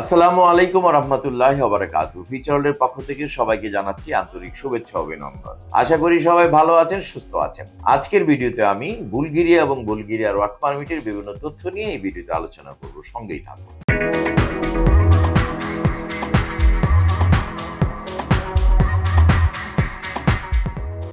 আসসালামু আলাইকুম রহমতুল্লাহ বারাকাতু ফিচারলের পক্ষ থেকে সবাইকে জানাচ্ছি আন্তরিক শুভেচ্ছা অভিনন্দন। আশা করি সবাই ভালো আছেন, সুস্থ আছেন। আজকের ভিডিওতে আমি বুলগেরিয়া এবং বুলগেরিয়ার ওয়ার্ক পারমিটের বিভিন্ন তথ্য নিয়ে এই ভিডিওতে আলোচনা করব। সঙ্গেই থাকুন।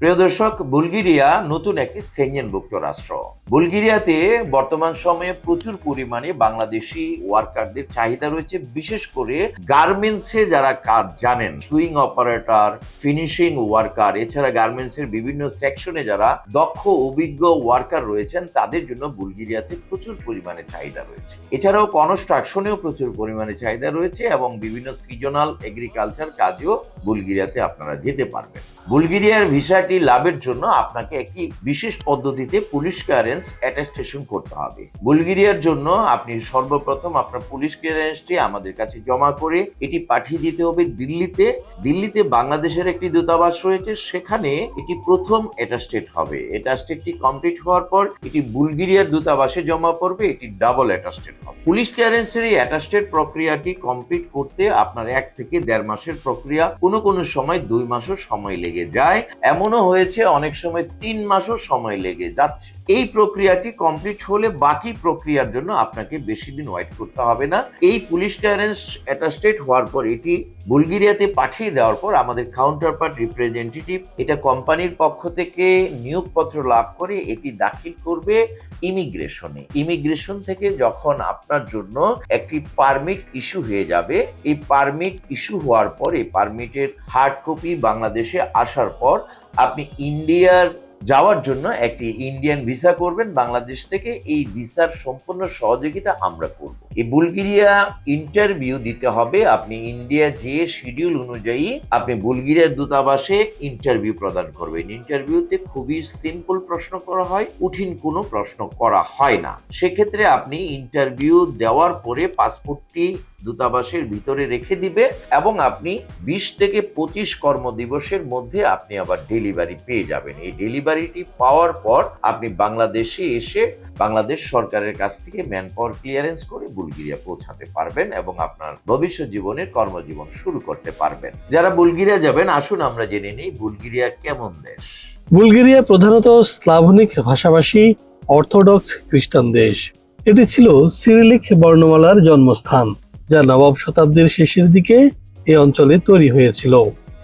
প্রিয় দর্শক, বুলগেরিয়া নতুন একটি সেঞ্জেনভুক্ত রাষ্ট্র। বুলগেরিয়াতে বর্তমান সময়ে প্রচুর পরিমাণে বাংলাদেশি ওয়ার্কারদের চাহিদা রয়েছে। বিশেষ করে গার্মেন্টসে যারা কাজ জানেন, সুইং অপারেটর, ফিনিশিং ওয়ার্কার, এছাড়া গার্মেন্টসের বিভিন্ন সেকশনে যারা দক্ষ, অভিজ্ঞ ওয়ার্কার রয়েছেন, তাদের জন্য বুলগেরিয়াতে প্রচুর পরিমাণে চাহিদা রয়েছে। এছাড়াও কনস্ট্রাকশনেও প্রচুর পরিমাণে চাহিদা রয়েছে এবং বিভিন্ন সিজনাল এগ্রিকালচার কাজেও বুলগেরিয়াতে আপনারা যেতে পারবেন। বুলগেরিয়ার ভিসাটি লাভের জন্য আপনাকে একটি বিশেষ পদ্ধতিতে পুলিশ ক্লিয়ারেন্স অ্যাটাস্টেশন করতে হবে। বুলগেরিয়ার জন্য আপনি সর্বপ্রথম আপনার পুলিশ ক্লিয়ারেন্সটি আমাদের কাছে জমা করে এটি পাঠিয়ে দিতে হবে দিল্লিতে। দিল্লিতে বাংলাদেশের একটি দূতাবাস রয়েছে, সেখানে এটি প্রথম অ্যাটাস্টেট হবে। অ্যাটাস্টেটটি কমপ্লিট হওয়ার পর এটি বুলগেরিয়ার দূতাবাসে জমা পড়বে, এটি ডাবল অ্যাটাস্টেট হবে। পুলিশ ক্লিয়ারেন্সের এই অ্যাটাস্টেট প্রক্রিয়াটি কমপ্লিট করতে আপনার এক থেকে দেড় মাসের প্রক্রিয়া, কোনো কোনো সময় দুই মাসও সময় লেগে যায়। এমনও হয়েছে অনেক সময় তিন মাসও সময় লেগে যাচ্ছে। এই প্রক্রিয়াটি কমপ্লিট হলে বাকি প্রক্রিয়ার জন্য আপনাকে বেশি দিন ওয়েট করতে হবে না। এই পুলিশ ক্লিয়ারেন্স অ্যাটাস্টেড হওয়ার পর, এটি বুলগেরিয়াতে পাঠিয়ে দেওয়ার পর আমাদের কাউন্টার পার্ট রিপ্রেজেন্টেটিভ এটা কোম্পানির পক্ষ থেকে নিয়োগপত্র লাভ করে এটি দাখিল করবে ইমিগ্রেশনে ইমিগ্রেশন থেকে যখন আপনার জন্য একটি পারমিট ইস্যু হয়ে যাবে, এই পারমিট ইস্যু হওয়ার পর, এই পারমিটের হার্ড কপি বাংলাদেশে আসার পর আপনি ইন্ডিয়ার যাওয়ার জন্য একটি ইন্ডিয়ান ভিসা করবেন। বাংলাদেশ থেকে এই ভিসার সম্পূর্ণ সহযোগিতা আমরা করব। এই বুলগেরিয়া ইন্টারভিউ দিতে হবে। আপনি ইন্ডিয়া যে শিডিউল অনুযায়ী আপনি বুলগেরিয়ার দূতাবাসে ইন্টারভিউ প্রদান করবেন। ইন্টারভিউতে খুবই সিম্পল প্রশ্ন করা হয়, কঠিন কোনো প্রশ্ন করা হয় না। সেক্ষেত্রে আপনি ইন্টারভিউ দেওয়ার পরে পাসপোর্টটি দূতাবাসের ভিতরে রেখে দিবে এবং আপনি বিশ থেকে পঁচিশ কর্মদিবসের মধ্যে আপনি আবার ডেলিভারি পেয়ে যাবেন। এই ডেলিভারিটি পাওয়ার পর আপনি বাংলাদেশে এসে বাংলাদেশ সরকারের কাছ থেকে ম্যান পাওয়ার ক্লিয়ারেন্স করে বুলগেরিয়া পৌঁছাতে পারবেন এবং আপনার ভবিষ্যৎ জীবনের কর্মজীবন শুরু করতে পারবেন। যারা বুলগেরিয়া যাবেন, আসুন আমরা জেনে নিই বুলগেরিয়া কেমন দেশ। বুলগেরিয়া প্রধানত স্লাভনিক ভাষাভাষী, অর্থোডক্স খ্রিস্টান দেশ। এটি ছিল সিরিলিক বর্ণমালার জন্মস্থান। যা নবম শতাব্দীর শেষের দিকে এই অঞ্চলে তৈরি হয়েছিল।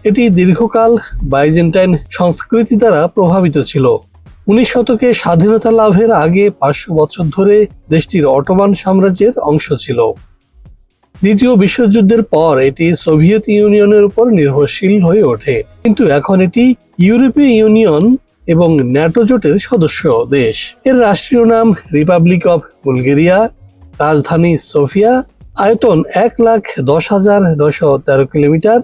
এটি দীর্ঘকাল বাইজেন্টাইন সংস্কৃতি দ্বারা প্রভাবিত ছিল। উনিশ শতকে স্বাধীনতা লাভের আগে পাঁচশো বছর ধরে দেশটির অটোমান সাম্রাজ্যের অংশ ছিল। দ্বিতীয় বিশ্বযুদ্ধের পর এটি সোভিয়েত ইউনিয়নের উপর নির্ভরশীল হয়ে ওঠে। কিন্তু এখন এটি ইউরোপীয় ইউনিয়ন এবং ন্যাটো জোটের সদস্য দেশ। এর রাষ্ট্রীয় নাম রিপাবলিক অফ বুলগেরিয়া, রাজধানী সোফিয়া আয়তন এক লাখ দশ হাজার নশো তেরো কিলোমিটার।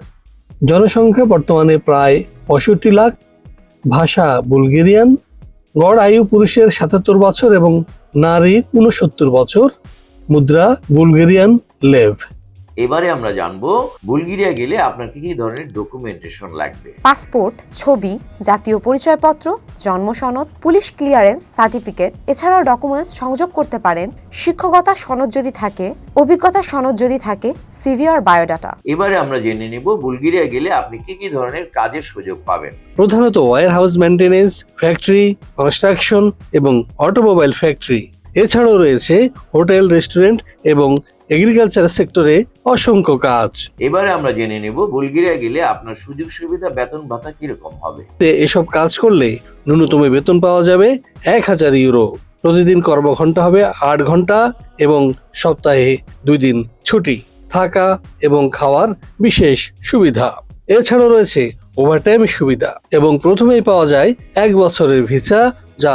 জনসংখ্যা বর্তমানে প্রায় পঁয়ষট্টি লাখ। ভাষা বুলগেরিয়ান। গড় আয়ু পুরুষের সাতাত্তর বছর এবং নারীর উনসত্তর বছর। মুদ্রা বুলগেরিয়ান লেভ। এবারে আমরা জানব বুলগেরিয়া গেলে আপনার কি কি ধরনের ডকুমেন্টেশন লাগবে? পাসপোর্ট ছবি জাতীয় পরিচয়পত্র জন্ম সনদ পুলিশ ক্লিয়ারেন্স সার্টিফিকেট এছাড়াও ডকুমেন্টস সংযোগ করতে পারেন শিক্ষকতা সনদ যদি থাকে অভিজ্ঞতা সনদ যদি থাকে সিভি আর বায়োডাটা এবারে আমরা জেনে নেব বুলগেরিয়া গেলে আপনি কি কি ধরনের কাজের সুযোগ পাবেন? প্রধানত warehouse maintenance factory construction এবং অটোমোবাইল ফ্যাক্টরি এছাড়াও রয়েছে হোটেল রেস্টুরেন্ট এবং এগ্রিকালচার সেক্টরে অসংখ্য কাজ। এবারে আমরা জেনে নেব বুলগেরিয়া গেলে আপনার সুযোগ সুবিধা বেতন ভাতা কীরকম হবে? এসব কাজ করলে ন্যূনতম বেতন পাওয়া যাবে এক হাজার ইউরো। প্রতিদিন কর্মঘন্টা হবে আট ঘণ্টা এবং সপ্তাহে দুই দিন ছুটি। থাকা এবং খাওয়ার বিশেষ সুবিধা। এছাড়াও রয়েছে ওভারটাইম সুবিধা এবং প্রথমেই পাওয়া যায় এক বছরের ভিসা যা